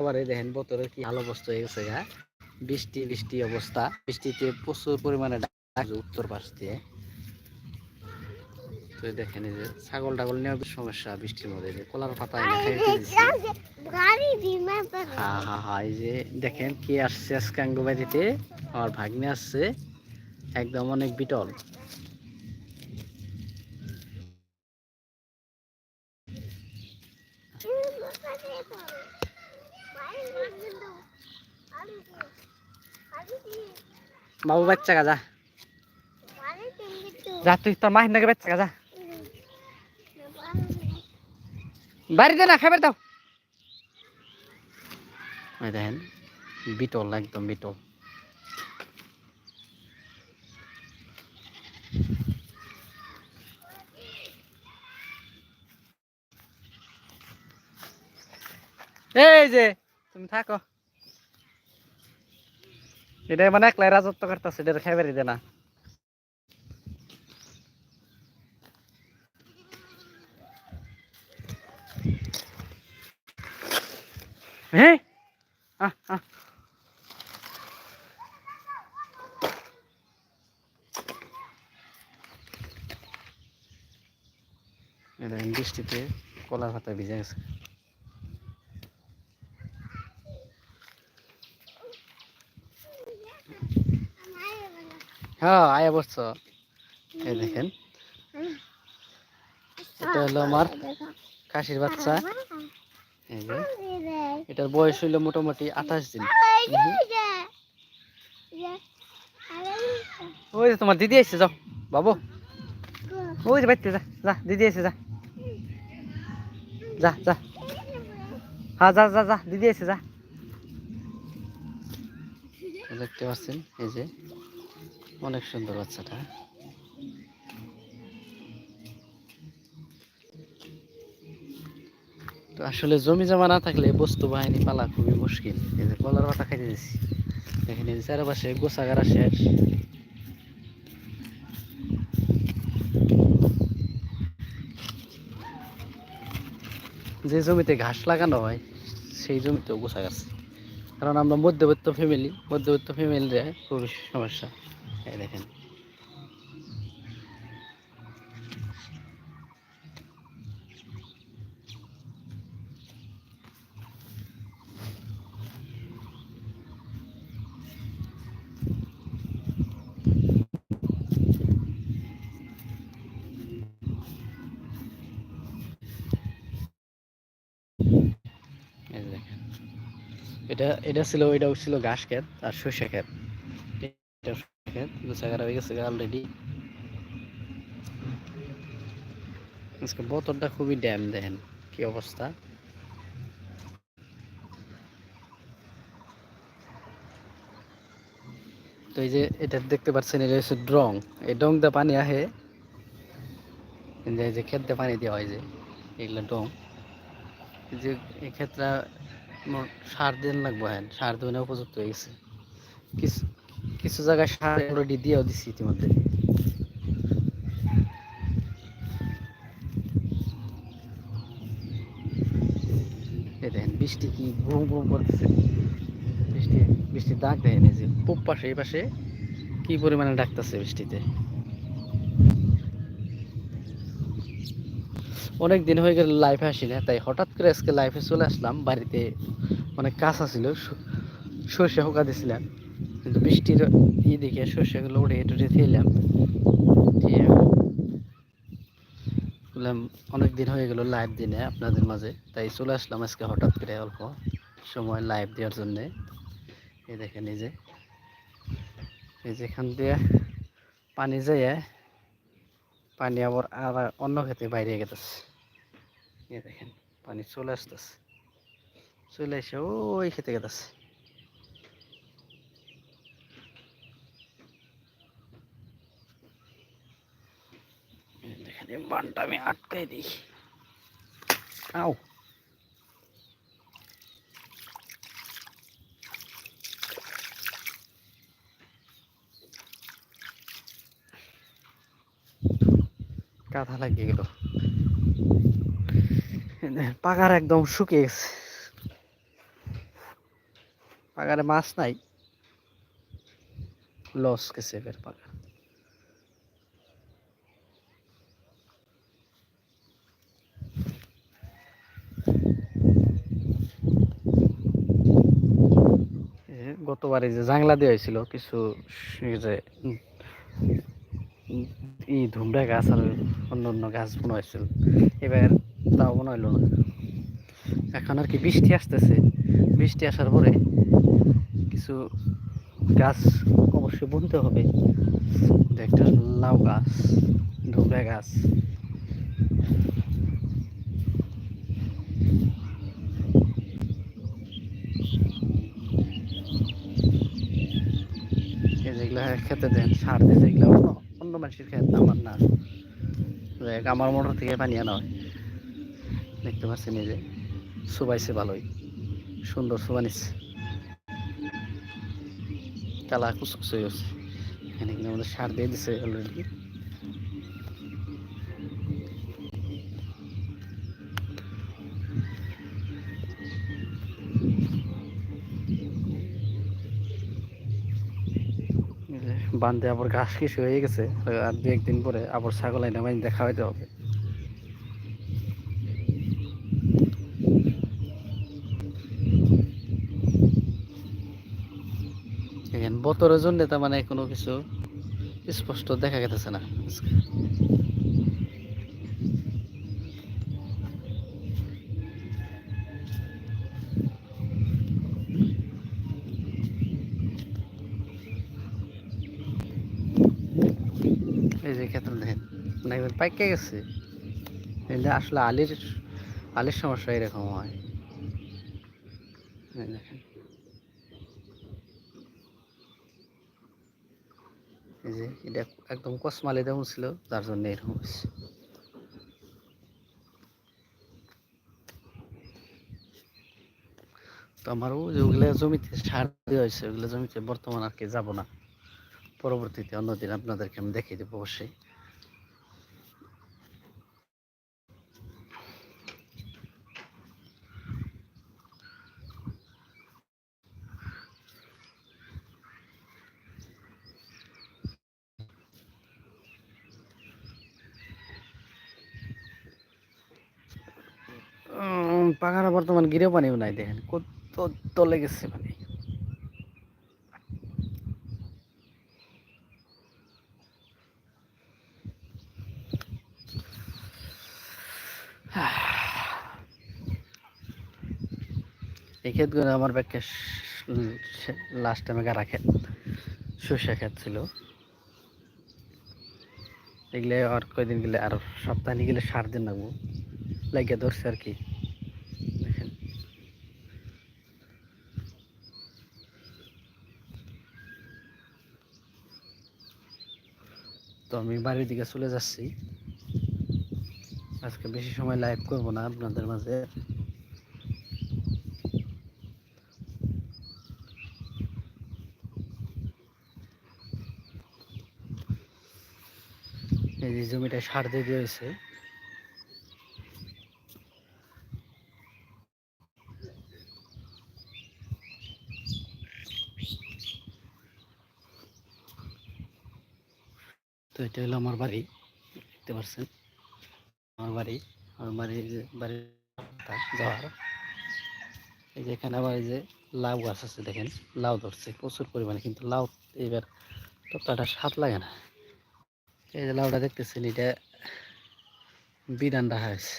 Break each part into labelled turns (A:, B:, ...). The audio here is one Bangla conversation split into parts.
A: খাবারে দেখেন, বোতলের কি ভালো অবস্থা হয়ে গেছে গা। বৃষ্টি বৃষ্টি অবস্থা। বৃষ্টিতে প্রচুর পরিমাণে উত্তর পাশ দিয়ে দেখেন এই যে ছাগল টাগল নেওয়া সমস্যা বৃষ্টির মধ্যে। কলার পাতা হ্যাঁ হ্যাঁ হ্যাঁ এই যে দেখেন কি আসছে আমার ভাগ্নে আসছে। একদম অনেক বিটল। বাবু বাচ্চা গা যা। তুই তোর মাহিন নাকি বাচ্চা গা যা। বাড়িতে না খাবার দাও। দেখেন বিটল একদম বিটল। এই যে তুমি থাকো। এটা মানে একলাই রাজত্ব করতেছে এটা খাইবার দে না। বৃষ্টিতে কলার পাতা ভিজে গেছে হ্যাঁ আয়া বসছো এই দেখেন। এটা হলো আমার খাসির বাচ্চা। এটার বয়স হইল মোটামুটি আঠাশ দিন। ওই যে তোমার দিদি এসছে যাও। বাবু। ওই যে বাইতে যা যা দিদি এসে যা। যা যা। হ্যাঁ যা যা যা দিদি এসে যা। দেখতে পাচ্ছেন এই যে। অনেক সুন্দর বাচ্চাটা। তো আসলে জমি জমা না থাকলে বস্তু বাহিনী পালা খুবই মুশকিল। এই যে কলার পাতা খাইতে দিছি। এখানে চারপাশে গোছাগারা শেষ যে জমিতে ঘাস লাগানো হয়, সেই জমিতেও গোছা গেছে কারণ আমরা মধ্যবিত্ত ফ্যামিলি মধ্যবিত্ত ফ্যামিলির খুবই সমস্যা। এই দেখেন। এটা এটা ছিল এটা ছিল ঘাস ক্ষেত আর সর্ষে ক্ষেত। সর্ষে ক্ষেত গোছাগারা হয়ে গেছে অলরেডি আজকে বোতলটা খুবই ড্যাম, দেখেন কি অবস্থা। তো এই যে এটা দেখতে পাচ্ছেন, এটা হচ্ছে ড্রং। এই ডং দিয়ে পানি আহে। এই যে- এই যে ক্ষেত দিয়ে পানি দেওয়া হয় যে, এগুলো ডং যে এই ক্ষেত্রে মোট সার দিন লাগবে হ্যাঁ সার দিনে উপযুক্ত হয়ে গেছে। কিছু কিছু জায়গায় সার অলরেডি দিয়েও দিচ্ছি ইতিমধ্যে। দেখেন, বৃষ্টি কি ঘুম ঘুম করতেছে। বৃষ্টি, বৃষ্টির দাগ দেখেন, এই যে পূব পাশে, এই পাশে কি পরিমাণে ডাকতেছে বৃষ্টিতে। অনেক দিন হয়ে গেল লাইফে আসি না, তাই হঠাৎ করে আজকে লাইফে চলে আসলাম, বাড়িতে অনেক কাজ ছিল সর্ষে হোকা কিন্তু বৃষ্টির ই দেখে সর্ষেগুলো উঠে টুটে বললাম, অনেক দিন হয়ে গেল লাইভ দিনে আপনাদের মাঝে, তাই চলে আসলাম আজকে হঠাৎ করে অল্প সময় লাইভ দেওয়ার জন্যে। এই দেখেন এই যে এই যে এখান দিয়ে পানি যায় পানি আবার আর অন্য খেতে বাইরে গেতেছে। এই দেখেন, পানি চলে আসতেছে। চলে এসে ওই খেতে গেতেছে। এই বানটা আমি আটকাই দিই। আও। কাঁথা লাগিয়ে গেল। পাকার একদম শুকিয়ে গেছে। পাকারে মাছ নাই। লস গেছে এবার পাগা এই যে গতবারে যে জাংলা দেওয়া হয়েছিল, কিছু যে ই ধুমড়া গাছ আর অন্য অন্য গাছ বোনা হয়েছিল এবার তাও মনে হইল না। এখন আর কি বৃষ্টি আসতেছে। বৃষ্টি আসার পরে কিছু গাছ অবশ্যই বুনতে হবে। একটা লাউ গাছ, ধুমড়া গাছ এই যেগুলো খেতে দেন সার দিতে এগুলো অন্য মানুষের খেত আমার না। দেখ আমার মোটর থেকে পানি আনা হয়। দেখতে পাচ্ছি নিজে যে, সুবাইছে ভালোই। সুন্দর সুবানিস কালা কুচকুচ হয়ে গেছে এখানে কিন্তু আমাদের সার দিয়ে দিছে অলরেডি বান্ধে আবার ঘাস কিছু হয়ে গেছে। আর দু একদিন পরে আবার ছাগল আইনা মাইন দেখা হইতে হবে। বতরের জন্য তার মানে কোনো কিছু স্পষ্ট দেখা গেতেছে না। দেখেন এবার পাইকে গেছে। যে আসলে আলির আলির সমস্যা এরকম হয়। এই দেখেন। যে, এটা একদম কসমালি দেমন ছিল, যার জন্য এরকম হয়েছে। তো আমারও যেগুলো জমিতে সার দেওয়া হয়েছে, ওগুলো জমিতে বর্তমান আর কি যাব না। পরবর্তীতে অন্যদিন আপনাদেরকে আমি দেখিয়ে দেবো অবশ্যই। পাখারা বর্তমান গিরে পানিও নাই দেখেন। কত তলে গেছে পানি এই ক্ষেতগুলো আমার ব্যাগকে লাস্ট টাইমে গাড়া ক্ষেত, সর্ষে ক্ষেত ছিল। এগুলো আর কয়দিন গেলে, আর সপ্তাহে গেলে সার দিন লাগবো লাগিয়ে ধরছে আর কি দেখেন তো আমি বাড়ির দিকে চলে যাচ্ছি। আজকে বেশি সময় লাইভ করব না আপনাদের মাঝে। এই যে জমিটা সার দিয়ে দিয়েছে। তো এটা হলো আমার বাড়ি, দেখতে পাচ্ছেন আমার বাড়ি, আমার বাড়ির যে বাড়ির যাওয়ার এই যে এখানে আবার এই যে লাউ গাছ আছে দেখেন, লাউ ধরছে, প্রচুর পরিমাণে, কিন্তু লাউ এবার ততটা স্বাদ লাগে না। এই যে লাউটা দেখতেছেন, এটা বিধান রাখা হয়েছে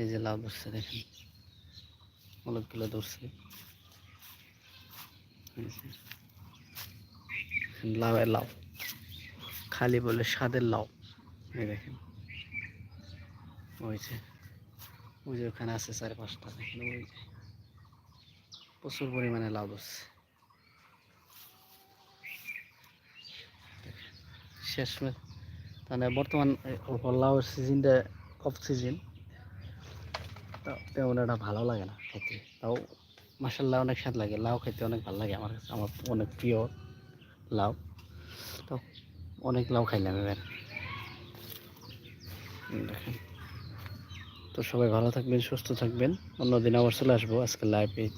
A: এই যে লাউ ধরছে, দেখেন। অনেকগুলো ধরছে। লাউয়ের লাউ। খালি বলে স্বাদের লাউ। এই দেখেন। ওই যে ওই যে ওখানে আছে চার পাঁচটা, দেখেন ওই যে। প্রচুর পরিমাণে লাউ ধরছে। শেষ মানে বর্তমান লাউয়ের সিজনটা অফ সিজন তেমন এটা ভালো লাগে না খেতে। তাও মাসাল্লাহ অনেক স্বাদ লাগে। লাউ খেতে অনেক ভালো লাগে আমার কাছে, আমার অনেক প্রিয় লাউ। তো অনেক লাউ খাইলাম এবার। তো সবাই ভালো থাকবেন, সুস্থ থাকবেন। অন্যদিন আবার চলে আসব আজকে লাইভ এই